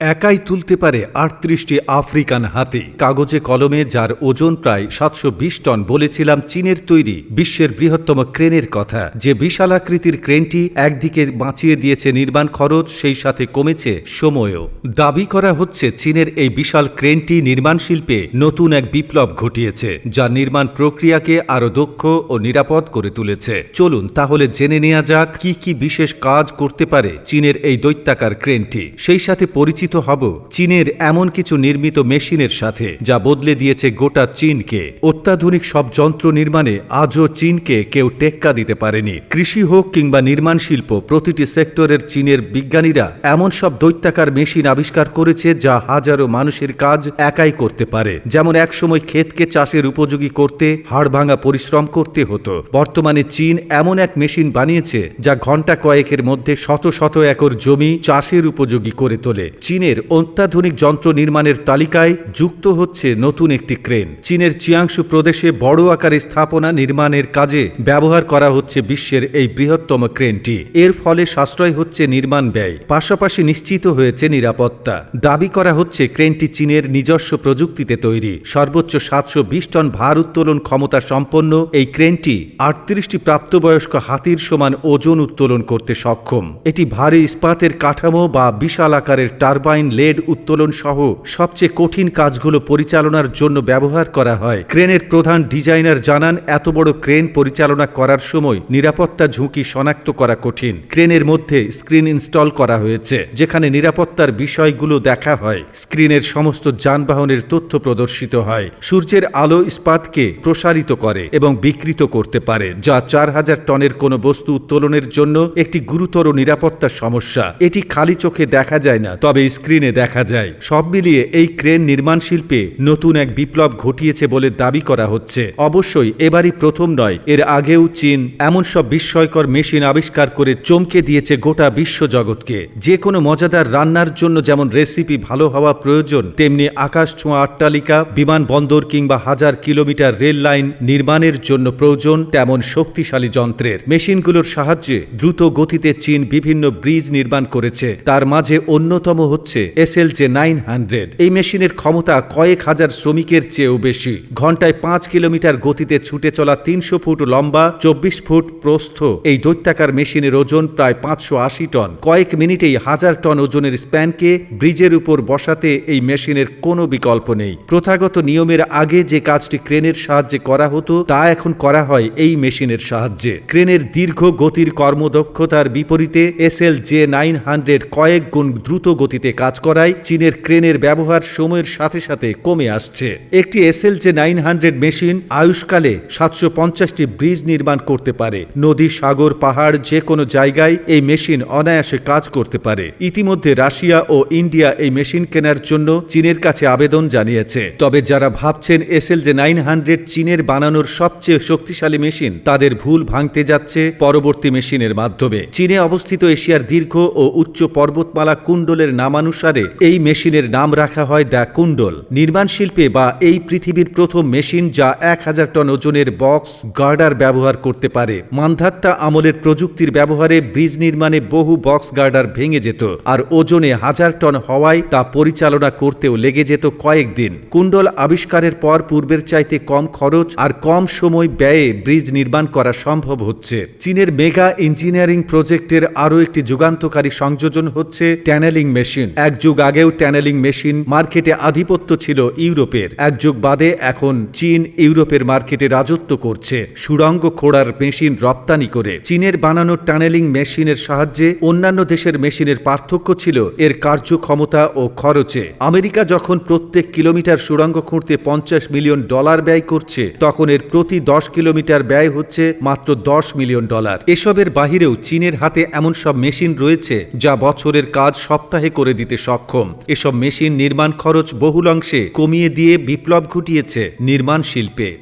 একাই তুলতে পারে আটত্রিশটি আফ্রিকান হাতি। কাগজে কলমে যার ওজন প্রায় সাতশো বিশ টন বলেছিলাম চীনের তৈরি, বিশ্বের বৃহত্তম ক্রেনের কথা। যে বিশালাকৃতির ক্রেনটি একদিকে বাঁচিয়ে দিয়েছে নির্মাণ খরচ, সেই সাথে কমেছে সময়ও। দাবি করা হচ্ছে চীনের এই বিশাল ক্রেনটি নির্মাণ শিল্পে নতুন এক বিপ্লব ঘটিয়েছে, যা নির্মাণ প্রক্রিয়াকে আরও দক্ষ ও নিরাপদ করে তুলেছে। চলুন তাহলে জেনে নেওয়া যাক কি কি বিশেষ কাজ করতে পারে চীনের এই দৈত্যাকার ক্রেনটি। সেই সাথে পরিচিত হব চীনের এমন কিছু নির্মিত মেশিনের সাথে, যা বদলে দিয়েছে গোটা চীনকে। অত্যাধুনিক সব যন্ত্র নির্মাণে আজও চীনকে কেউ টেক্কা দিতে পারেনি। কৃষি হোক কিংবা নির্মাণ শিল্প, প্রতিটি সেক্টরের চীনের বিজ্ঞানীরা এমন সব দৈত্যাকার মেশিন আবিষ্কার করেছে যা হাজারো মানুষের কাজ একাই করতে পারে। যেমন একসময় ক্ষেতকে চাষের উপযোগী করতে হাড় ভাঙা পরিশ্রম করতে হতো। বর্তমানে চীন এমন এক মেশিন বানিয়েছে, যা ঘণ্টা কয়েকের মধ্যে শত শত একর জমি চাষের উপযোগী করে তোলে। চীনের অত্যাধুনিক যন্ত্র নির্মাণের তালিকায় যুক্ত হচ্ছে নতুন একটি ক্রেন। চীনের চিয়াংশু প্রদেশে বড় আকারে স্থাপনা নির্মাণের কাজে ব্যবহার করা হচ্ছে বিশ্বের এই বৃহত্তম ক্রেনটি। এর ফলে সাশ্রয় হচ্ছে নির্মাণ ব্যয়। পাশাপাশি নিশ্চিত হয়েছে নিরাপত্তা। দাবি করা হচ্ছে ক্রেনটি চীনের নিজস্ব প্রযুক্তিতে তৈরি। সর্বোচ্চ সাতশো বিশ টন ভার উত্তোলন ক্ষমতা সম্পন্ন এই ক্রেনটি আটত্রিশটি প্রাপ্তবয়স্ক হাতির সমান ওজন উত্তোলন করতে সক্ষম। এটি ভারী ইস্পাতের কাঠামো বা বিশাল আকারের টারবাইন লেড উত্তোলন সহ সবচেয়ে কঠিন কাজগুলো পরিচালনার জন্য ব্যবহার করা হয়। ক্রেনের প্রধান ডিজাইনার জানান, এত বড় ক্রেন পরিচালনা করার সময় নিরাপত্তা ঝুঁকি শনাক্ত করা কঠিন। ক্রেনের মধ্যে স্ক্রিন ইনস্টল করা হয়েছে, যেখানে নিরাপত্তার বিষয়গুলো দেখা হয়। স্ক্রিনের সমস্ত যানবাহনের তথ্য প্রদর্শিত হয়। সূর্যের আলো ইস্পাতকে প্রসারিত করে এবং বিকৃত করতে পারে, যা চার হাজার টনের কোনো বস্তু উত্তোলনের জন্য একটি গুরুতর নিরাপত্তার সমস্যা। এটি খালি চোখে দেখা যায় না, তবে স্ক্রিনে দেখা যায়। সব মিলিয়ে এই ক্রেন নির্মাণ শিল্পে নতুন এক বিপ্লব ঘটিয়েছে বলে দাবি করা হচ্ছে। অবশ্যই এবারই প্রথম নয়, এর আগেও চীন এমন সব বিস্ময়কর মেশিন আবিষ্কার করে চমকে দিয়েছে গোটা বিশ্ব জগৎকে। যে কোনো মজাদার রান্নার জন্য যেমন রেসিপি ভালো হওয়া প্রয়োজন, তেমনি আকাশ ছোঁয়া অট্টালিকা বিমানবন্দর কিংবা হাজার কিলোমিটার রেল লাইন নির্মাণের জন্য প্রয়োজন তেমন শক্তিশালী যন্ত্রের। মেশিনগুলোর সাহায্যে দ্রুত গতিতে চীন বিভিন্ন ব্রিজ নির্মাণ করেছে। তার মাঝে অন্যতম হচ্ছে এসএল জে নাইন হান্ড্রেড। এই মেশিনের ক্ষমতা কয়েক হাজার শ্রমিকের চেয়েও বেশি। ঘন্টায় পাঁচ কিলোমিটার গতিতে ছুটে চলা তিনশো ফুট লম্বা, চব্বিশ ফুট প্রস্থ। এই দৈত্যাকার মেশিনের ওজন প্রায় পাঁচশো আশি টন। কয়েক মিনিটেই হাজার টন ওজনের স্প্যানকে ব্রিজের উপর বসাতে এই মেশিনের কোনো বিকল্প নেই। প্রথাগত নিয়মের আগে যে কাজটি ক্রেনের সাহায্যে করা হতো, তা এখন করা হয় এই মেশিনের সাহায্যে। ক্রেনের দীর্ঘ গতির কর্মদক্ষতার বিপরীতে এসএল জে নাইন হান্ড্রেড কয়েক গুণ দ্রুত গতিতে কাজ করায় চীনের ক্রেনের ব্যবহার সময়ের সাথে সাথে কমে আসছে। একটি S L J nine hundred machine আয়ুষ্কালে সাতশো পঞ্চাশটি ব্রিজ নির্মাণ করতে পারে। নদী, সাগর, পাহাড় যে কোনো জায়গায় এই মেশিন অনায়াসে কাজ করতে পারে। ইতিমধ্যে রাশিয়া ও ইন্ডিয়া এই মেশিন কেনার জন্য চীনের কাছে আবেদন জানিয়েছে। তবে যারা ভাবছেন এসএল জে নাইন হান্ড্রেড চীনের বানানোর সবচেয়ে শক্তিশালী মেশিন, তাদের ভুল ভাঙতে যাচ্ছে পরবর্তী মেশিনের মাধ্যমে। চীনে অবস্থিত এশিয়ার দীর্ঘ ও উচ্চ পর্বতমালা কুণ্ডলের নামানুসারে এই মেশিনের নাম রাখা হয় দ্য কুণ্ডল। নির্মাণ শিল্পে বা এই পৃথিবীর প্রথম মেশিন যা এক হাজার টন ওজনের বক্স, গার্ডার ব্যবহার করতে পারে। মান্ধাত্তা আমলের প্রযুক্তির ব্যবহারে ব্রিজ নির্মাণে বহু বক্স গার্ডার ভেঙে যেত, আর ওজনে হাজার টন হওয়ায় তা পরিচালনা করতেও লেগে যেত কয়েকদিন কুণ্ডল আবিষ্কারের পর পূর্বের চাইতে কম খরচ আর কম সময় ব্যয়ে ব্রিজ নির্মাণ করা সম্ভব হচ্ছে। চীনের মেগা ইঞ্জিনিয়ারিং প্রজেক্টের আরও একটি যুগান্তকারী সংযোজন হচ্ছে ট্যানেলিং মেশিন এক যুগ আগেও ট্যানেলিং মেশিন মার্কেটে আধিপত্য ছিল ইউরোপের। এক যুগ বাদে এখন চীন ইউরোপের মার্কেটে রাজত্ব করছে। সুড়ঙ্গ খোঁড়ার মেশিন রপ্তানি করে। চীনের বানানো টানেলিং মেশিনের সাহায্যে অন্যান্য দেশের মেশিনের পার্থক্য ছিল এর কার্যক্ষমতা ও খরচে। আমেরিকা যখন প্রত্যেক কিলোমিটার সুড়ঙ্গ খুঁড়তে পঞ্চাশ মিলিয়ন ডলার ব্যয় করছে, তখন এর প্রতি দশ কিলোমিটার ব্যয় হচ্ছে মাত্র দশ মিলিয়ন ডলার। এসবের বাহিরেও চীনের হাতে এমন সব মেশিন রয়েছে যা বছরের কাজ সপ্তাহে করে দিতে সক্ষম। এসব মেশিন নির্মাণ খরচ বহুলাংশে কমিয়ে দিয়ে বিপ্লব ঘটিয়েছে নির্মাণ শিল্পে।